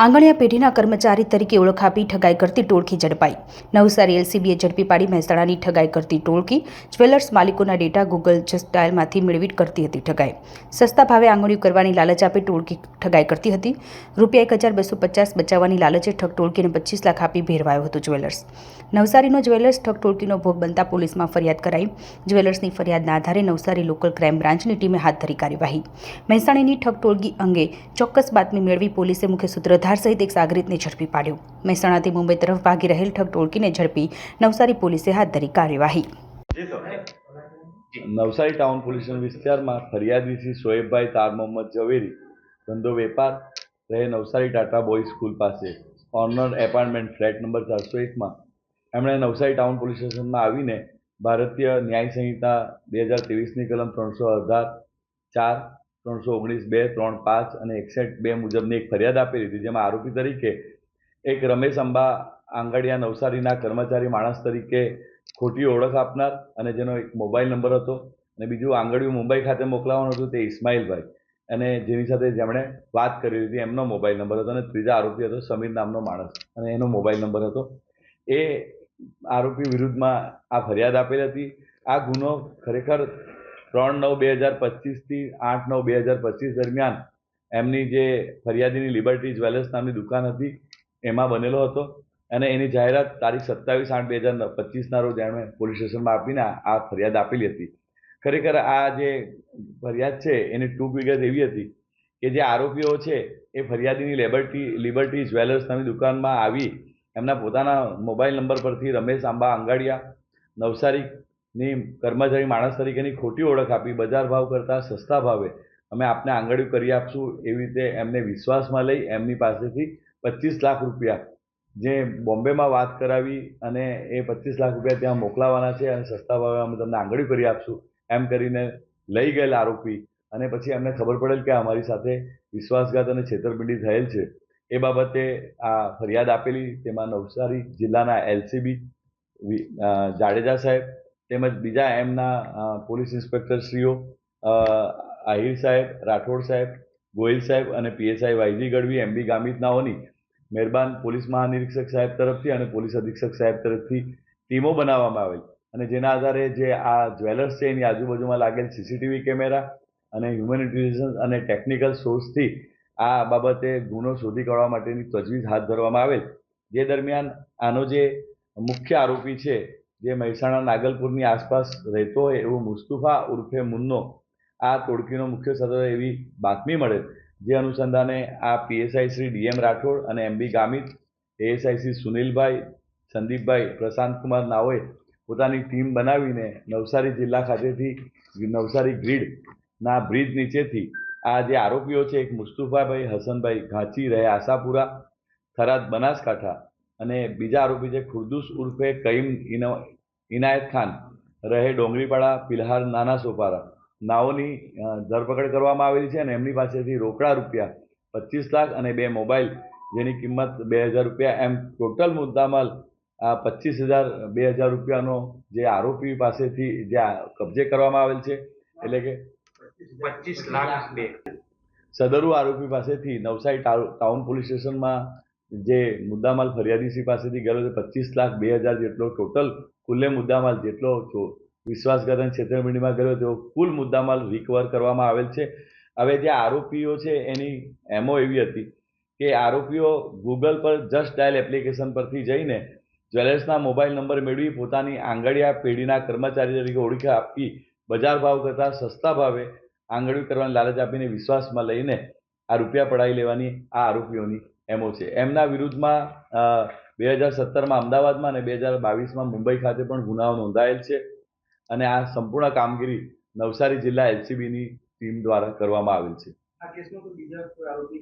આંગણિયા પેઢીના કર્મચારી તરીકે ઓળખ આપી ઠગાઈ કરતી ટોળકી ઝડપાઈ. નવસારી એલસીબીએ ઝડપી પાડી મહેસાણાની ઠગાઈ કરતી ટોળકી. જ્વેલર્સ માલિકોના ડેટા ગૂગલ જસ્ટાઇલમાંથી મેળવી કરતી હતી ઠગાઈ. સસ્તા ભાવે આંગણિયું કરવાની લાલચ આપી ટોળકી ઠગાઈ કરતી હતી. રૂપિયા એક હજાર બસો પચાસ બચાવવાની લાલચે ઠગ ટોળકીને પચીસ લાખ આપી ભેરવાયો હતો જ્વેલર્સ. નવસારીનો જ્વેલર્સ ઠગ ટોળકીનો ભોગ બનતા પોલીસમાં ફરિયાદ કરાઈ. જ્વેલર્સની ફરિયાદના આધારે નવસારી લોકલ ક્રાઇમ બ્રાન્ચની ટીમે હાથ ધરી કાર્યવાહી. મહેસાણીની ઠગ ટોળકી અંગે ચોક્કસ બાતમી મેળવી પોલીસે મુખ્ય સૂત્રધાર સહિત એક સાગરીતને ઝડપી પાડ્યો. મહેસાણાથી મુંબઈ તરફ ભાગી રહેલ ઠગ ટોળકીને ઝડપી નવસારી પોલીસે હાથ ધરી કાર્યવાહી. નવસારી ટાઉન પોલીસ વિસ્તારમાં ફરિયાદ શ્રી શોએબભાઈ તાર મોહમ્મદ ઝવેરી, ધંધો વેપાર, રહે નવસારી ટાટા બોયઝ સ્કૂલ પાસે. ઓનર એપાર્ટમેન્ટ ફ્લેટ નંબર ચારસો એકમાં. એમણે નવસારી ટાઉન પોલીસ સ્ટેશનમાં આવીને ભારતીય ન્યાય સંહિતા બે હજાર ત્રેવીસની કલમ ત્રણસો અઢાર ચાર ત્રણસો ઓગણીસ બે ત્રણ પાંચ અને એકસઠ બે મુજબની એક ફરિયાદ આપેલી હતી જેમાં આરોપી તરીકે એક રમેશ અંબા આંગડિયા નવસારીના કર્મચારી માણસ તરીકે ખોટી ઓળખ આપનાર અને જેનો એક મોબાઈલ નંબર હતો અને બીજું આંગડિયું મુંબઈ ખાતે મોકલાવવાનું હતું તે ઇસ્માઇલભાઈ. અને જેની સાથે જેમણે વાત કરી હતી એમનો મોબાઈલ નંબર હતો અને ત્રીજા આરોપી હતો સમીર નામનો માણસ અને એનો મોબાઈલ નંબર હતો. એ આરોપી વિરુદ્ધમાં આ ફરિયાદ આપેલી હતી. આ ગુનો ખરેખર ત્રણ નવ બે હજાર પચીસથી આઠ નવ બે હજાર પચીસ દરમિયાન એમની જે ફરિયાદીની લિબર્ટી જ્વેલર્સ નામની દુકાન હતી, એમાં બનેલો હતો. અને એની જાહેરાત તારીખ સત્તાવીસ આઠ બે હજાર પચીસના રોજ એમણે પોલીસ સ્ટેશનમાં આપીને આ ફરિયાદ આપેલી હતી. ખરેખર આ જે ફરિયાદ છે, એની ટૂંક વિગત એવી હતી કે જે આરોપીઓ છે, એ ફરિયાદીની લિબર્ટી લિબર્ટી જ્વેલર્સ નામની દુકાનમાં આવી. એમના પોતાના મોબાઈલ નંબર પરથી રમેશ આંબા આંગાડિયા નવસારીની કર્મચારી માણસ તરીકેની ખોટી ઓળખ આપી, બજાર ભાવ કરતાં સસ્તા ભાવે, અમે આપને આંગળીઓ કરી આપશું એવી રીતે એમને વિશ્વાસમાં લઈ એમની પાસેથી પચીસ લાખ રૂપિયા જે બોમ્બેમાં વાત કરાવી અને એ પચીસ લાખ રૂપિયા ત્યાં મોકલાવાના છે અને સસ્તા ભાવે અમે તમને આંગળી કરી આપશું, એમ કરીને લઈ ગયેલ આરોપી. અને પછી એમને ખબર પડેલ કે અમારી સાથે વિશ્વાસઘાત અને છેતરપિંડી થયેલ છે. એ બાબતે આ ફરિયાદ આપેલી તેમાં નવસારી જિલ્લાના એલસીબી જાડેજા સાહેબ તેમજ બીજા એમના પોલીસ ઇન્સ્પેક્ટરશ્રીઓ આહિર સાહેબ, રાઠોડ સાહેબ, ગોયલ સાહેબ અને પીએસઆઈ વાયજી ગઢવી એમબી ગામિતનાઓની મહેરબાન પોલીસ મહાનિરીક્ષક સાહેબ તરફથી અને પોલીસ અધિક્ષક સાહેબ તરફથી ટીમો બનાવવામાં આવેલ. અને જેના આધારે જે આ જ્વેલર્સ છે, એની આજુબાજુમાં લાગેલ સીસીટીવી કેમેરા અને હ્યુમન ઇન્ટેલિજન્સ અને ટેકનિકલ સોર્સથી આ બાબતે ગુનો શોધી કાઢવા માટેની તજવીજ હાથ ધરવામાં આવેલ. જે દરમિયાન આનો જે મુખ્ય આરોપી છે જે મહેસાણા નાગલપુરની આસપાસ રહેતો હોય એવો મુસ્તુફા ઉર્ફે મુન્નો આ ટોળકીનો મુખ્ય સદસ્ય એવી બાતમી મળે જે અનુસંધાને આ પીએસઆઈ શ્રી ડીએમ રાઠોડ અને એમબી ગામિત, એએસઆઈ શ્રી સુનિલભાઈ, સંદીપભાઈ પ્રશાંતકુમાર નાઓએ પોતાની ટીમ બનાવીને નવસારી જિલ્લા ખાતેથી નવસારી ગ્રીડના બ્રિજ નીચેથી આ જે આરોપીઓ છે, એક મુસ્તુફાભાઈ હસનભાઈ ઘાંચી રહે આશાપુરા, થરાદ બનાસકાંઠા અને બીજા આરોપી છે ખુરદુસ ઉર્ફે કઈમ ઇનાયત ખાન. રહે ડોંગરીપાડા ફિલહાલ નાના સોપારા. નાઓની ધરપકડ કરવામાં આવેલી છે અને એમની પાસેથી રોકડા રૂપિયા પચીસ લાખ અને બે મોબાઈલ જેની કિંમત બે હજાર રૂપિયા. એમ ટોટલ મુદ્દામાલ આ પચીસ હજાર બે હજાર રૂપિયાનો જે આરોપી પાસેથી જે કબજે કરવામાં આવેલ છે. એટલે કે પચીસ લાખ બે. સદરુ આરોપી પાસેથી નવસારી ટાઉન પોલીસ સ્ટેશનમાં જે મુદ્દામાલ ફરિયાદીશ્રી પાસેથી ગયેલો છે, પચીસ લાખ બે હજાર જેટલો ટોટલ કુલ્લે મુદ્દામાલ જેટલો વિશ્વાસઘાતન છેતરપિંડીમાં ગયો તેવો કુલ મુદ્દામાલ રિકવર કરવામાં આવેલ છે. હવે જે આરોપીઓ છે, એની એમો એવી હતી કે આરોપીઓ ગૂગલ પર જસ્ટ ડાયલ એપ્લિકેશન પરથી જઈને જ્વેલર્સના મોબાઈલ નંબર મેળવી પોતાની આંગળીયા પેઢીના કર્મચારી તરીકે ઓળખ આપી બજાર ભાવ કરતાં સસ્તા ભાવે આંગળીઓ કરવાની લાલચ આપીને વિશ્વાસમાં લઈને આ રૂપિયા પડાવી લેવાની આ આરોપીઓની એમો છે એમના વિરુદ્ધમાં બે હજાર સત્તરમાં અમદાવાદમાં અને બે હજાર બાવીસમાં મુંબઈ ખાતે પણ ગુનાઓ નોંધાયેલ છે. અને આ સંપૂર્ણ કામગીરી નવસારી જિલ્લા એલસીબીની ટીમ દ્વારા કરવામાં આવેલ છે. આ કેસમાં બીજા કોઈ આરોપી